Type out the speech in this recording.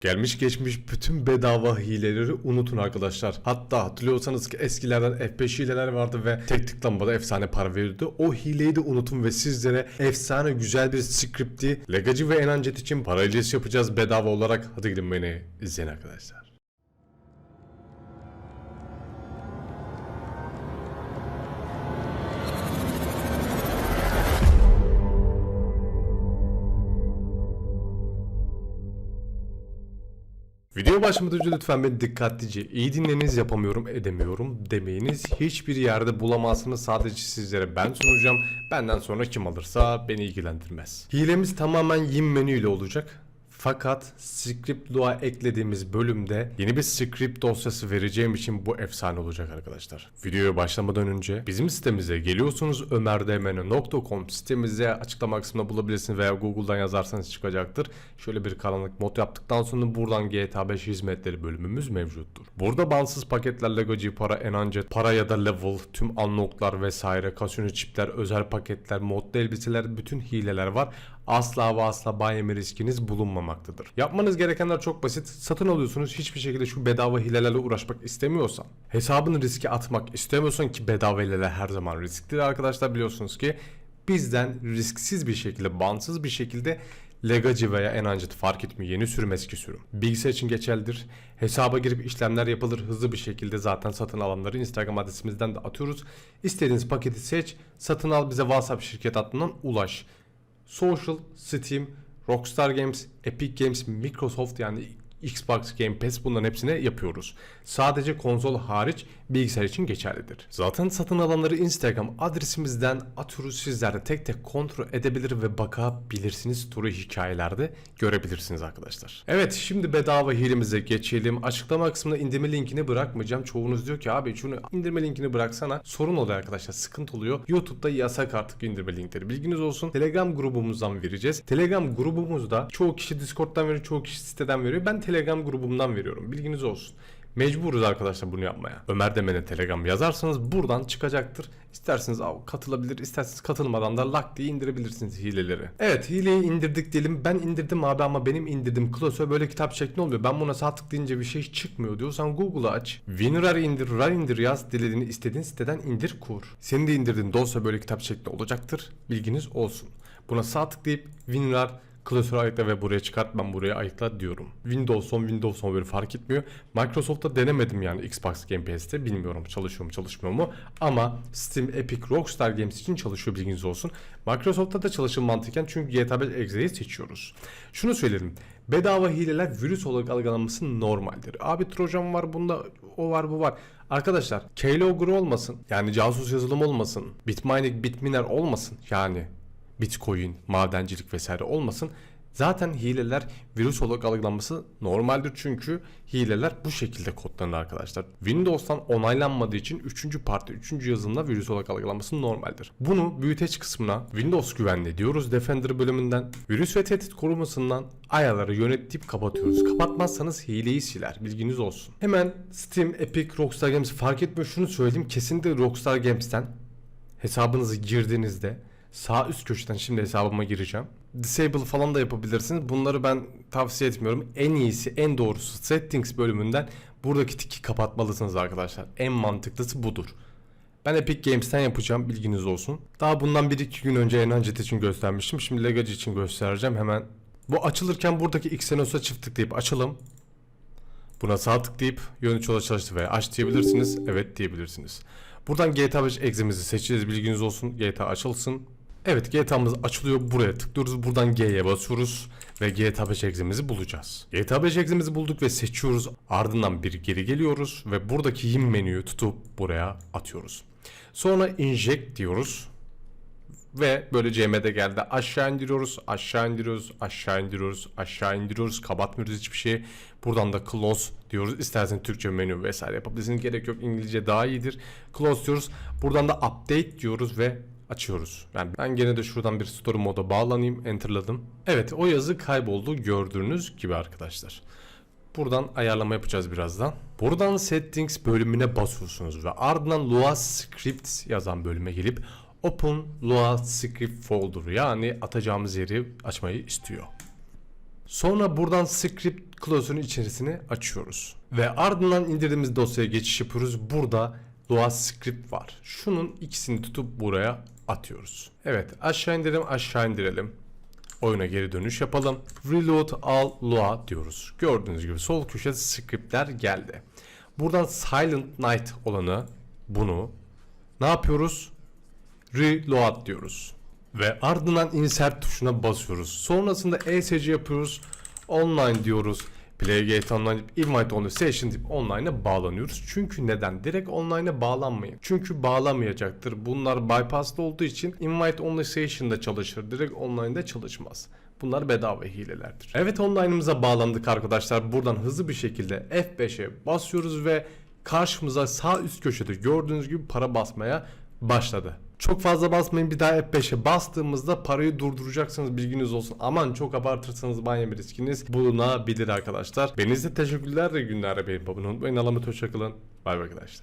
Gelmiş geçmiş bütün bedava hileleri unutun arkadaşlar. Hatta hatırlıyorsanız ki eskilerden F5 hileler vardı ve tek tıklamada efsane para veriyordu. O hileyi de unutun ve sizlere efsane güzel bir script'i Legacı ve Enancet için parayla yapacağız bedava olarak. Hadi gidin beni izleyin arkadaşlar. Video başlamadan önce lütfen beni dikkatlice iyi dinleniz yapamıyorum edemiyorum demeyiniz. Hiçbir yerde bulamazsınız sadece sizlere ben sunacağım. Benden sonra kim alırsa beni ilgilendirmez. Hilemiz tamamen yin menü ile olacak. Fakat script dua eklediğimiz bölümde yeni bir script dosyası vereceğim için bu efsane olacak arkadaşlar. Videoya başlamadan önce bizim sitemize geliyorsunuz ömerdemene.com sitemize açıklama kısmında bulabilirsiniz veya Google'dan yazarsanız çıkacaktır. Şöyle bir karanlık mod yaptıktan sonra buradan GTA 5 hizmetleri bölümümüz mevcuttur. Burada bağımsız paketler Lego G para, Enancet, para ya da level, tüm unlocklar vesaire, kasino çipler, özel paketler, modlu elbiseler, bütün hileler var asla ve asla yeme riskiniz bulunmamaktadır. Yapmanız gerekenler çok basit. Satın alıyorsunuz hiçbir şekilde şu bedava hilelerle uğraşmak istemiyorsan, hesabını riske atmak istemiyorsan ki bedava hileler her zaman risklidir arkadaşlar biliyorsunuz ki bizden risksiz bir şekilde, bansız bir şekilde Legacy veya Enancet fark etmiyor. Yeni sürüm eski sürüm. Bilgisayar için geçerlidir. Hesaba girip işlemler yapılır hızlı bir şekilde zaten satın alanları Instagram adresimizden de atıyoruz. İstediğiniz paketi seç, satın al bize WhatsApp şirket hattından ulaş. Social, Steam, Rockstar Games, Epic Games, Microsoft yani Xbox Game Pass bunların hepsine yapıyoruz. Sadece konsol hariç bilgisayar için geçerlidir. Zaten satın alanları Instagram adresimizden atıyoruz sizler de tek tek kontrol edebilir ve bakabilirsiniz. Turu hikayelerde görebilirsiniz arkadaşlar. Evet şimdi bedava hilemize geçelim. Açıklama kısmına indirme linkini bırakmayacağım. Çoğunuz diyor ki abi şunu indirme linkini bıraksana. Sorun oluyor arkadaşlar sıkıntı oluyor. YouTube'da yasak artık indirme linkleri. Bilginiz olsun. Telegram grubumuzdan vereceğiz. Telegram grubumuzda çoğu kişi Discord'dan veriyor, çoğu kişi siteden veriyor. Ben Telegram grubumdan veriyorum. Bilginiz olsun. Mecburuz arkadaşlar bunu yapmaya. Ömer Demen'e Telegram yazarsanız buradan çıkacaktır. İsterseniz katılabilir, isterseniz katılmadan da lak diye indirebilirsiniz hileleri. Evet hileyi indirdik diyelim. Ben indirdim abi ama benim indirdim klasör böyle kitap şeklinde oluyor. Ben buna sağ tıklayınca bir şey çıkmıyor diyorsan Google'ı aç. WinRAR indir, RAR indir yaz dilediğini istediğin siteden indir kur. Senin de indirdiğin dosya böyle kitap şeklinde olacaktır. Bilginiz olsun. Buna sağ tıklayıp WinRAR klasörü ayıkla ve buraya çıkart ben buraya ayıkla diyorum. Windows 10 Windows 11 fark etmiyor. Microsoft'ta denemedim yani Xbox Game Pass'te bilmiyorum çalışıyor mu çalışmıyor mu ama Steam, Epic, Rockstar Games için çalışıyor bilginiz olsun. Microsoft'ta da çalışır mantıken çünkü GTA 5 Exe'yi seçiyoruz. Şunu söyledim. Bedava hileler virüs olarak algılanması normaldir. Abi Trojan var bunda o var bu var. Arkadaşlar keylogger olmasın yani casus yazılım olmasın. Bitmining, Bitminer olmasın yani Bitcoin, madencilik vesaire olmasın. Zaten hileler virüs olarak algılanması normaldir çünkü hileler bu şekilde kodlanır arkadaşlar. Windows'tan onaylanmadığı için 3. parti 3. yazılımda virüs olarak algılanması normaldir. Bunu büyüteç kısmına Windows güvenliği diyoruz Defender bölümünden. Virüs ve tehdit korumasından ayarları yönetleyip kapatıyoruz. Kapatmazsanız hileyi siler. Bilginiz olsun. Hemen Steam, Epic, Rockstar Games fark etmiyor. Şunu söyleyeyim. Kesinlikle Rockstar Games'ten hesabınızı girdiğinizde sağ üst köşeden şimdi hesabıma gireceğim. Disable falan da yapabilirsiniz. Bunları ben tavsiye etmiyorum. En iyisi, en doğrusu settings bölümünden buradaki tiki kapatmalısınız arkadaşlar. En mantıklısı budur. Ben Epic Games'ten yapacağım bilginiz olsun. Daha bundan 1-2 gün önce Enancet için göstermiştim. Şimdi Legacy için göstereceğim hemen. Bu açılırken buradaki Xenos'a çift tıklayıp açalım. Buna sağ tıklayıp yön çola çalıştı veya aç diyebilirsiniz. Evet diyebilirsiniz. Buradan GTA 5 egzemizi seçeceğiz bilginiz olsun. GTA açılsın. Evet GTA'mız açılıyor. Buraya tıklıyoruz. Buradan G'ye basıyoruz. Ve GTA 5 egzimizi bulacağız. GTA 5 egzimizi bulduk ve seçiyoruz. Ardından bir geri geliyoruz. Ve buradaki yin menüyü tutup buraya atıyoruz. Sonra inject diyoruz. Ve böyle CM'de geldi. Aşağı indiriyoruz, aşağı indiriyoruz, aşağı indiriyoruz, aşağı indiriyoruz. Kapatmıyoruz hiçbir şeyi. Buradan da close diyoruz. İstersen Türkçe menü vesaire yapabilirsiniz. Gerek yok. İngilizce daha iyidir. Close diyoruz. Buradan da update diyoruz ve açıyoruz. Yani ben gene de şuradan bir story moda bağlanayım. Enterladım. Evet o yazı kayboldu gördüğünüz gibi arkadaşlar. Buradan ayarlama yapacağız birazdan. Buradan settings bölümüne basıyorsunuz ve ardından Lua Scripts yazan bölüme gelip Open Lua Script Folder yani atacağımız yeri açmayı istiyor. Sonra buradan script clause'un içerisini açıyoruz. Ve ardından indirdiğimiz dosyaya geçiş yapıyoruz. Burada Lua script var. Şunun ikisini tutup buraya atıyoruz. Evet aşağı indirelim aşağı indirelim. Oyuna geri dönüş yapalım. Reload all Lua diyoruz. Gördüğünüz gibi sol köşede scriptler geldi. Buradan Silent Night olanı bunu ne yapıyoruz? Reload diyoruz. Ve ardından insert tuşuna basıyoruz. Sonrasında ESC yapıyoruz. Online diyoruz. Playgate Online, Invite Only Session deyip online'a bağlanıyoruz. Çünkü neden? Direkt online'a bağlanmayın. Çünkü bağlamayacaktır. Bunlar bypasslı olduğu için Invite Only Session'da çalışır. Direkt online'da çalışmaz. Bunlar bedava hilelerdir. Evet online'ımıza bağlandık arkadaşlar. Buradan hızlı bir şekilde F5'e basıyoruz ve karşımıza sağ üst köşede gördüğünüz gibi para basmaya başladı. Çok fazla basmayın bir daha F5'e bastığımızda parayı durduracaksınız bilginiz olsun. Aman çok abartırsanız banyo riskiniz bulunabilir arkadaşlar. Benize teşekkürler ve günler abone olmayı unutmayın. Allah'a emanet hoşçakalın. Bay bay arkadaşlar.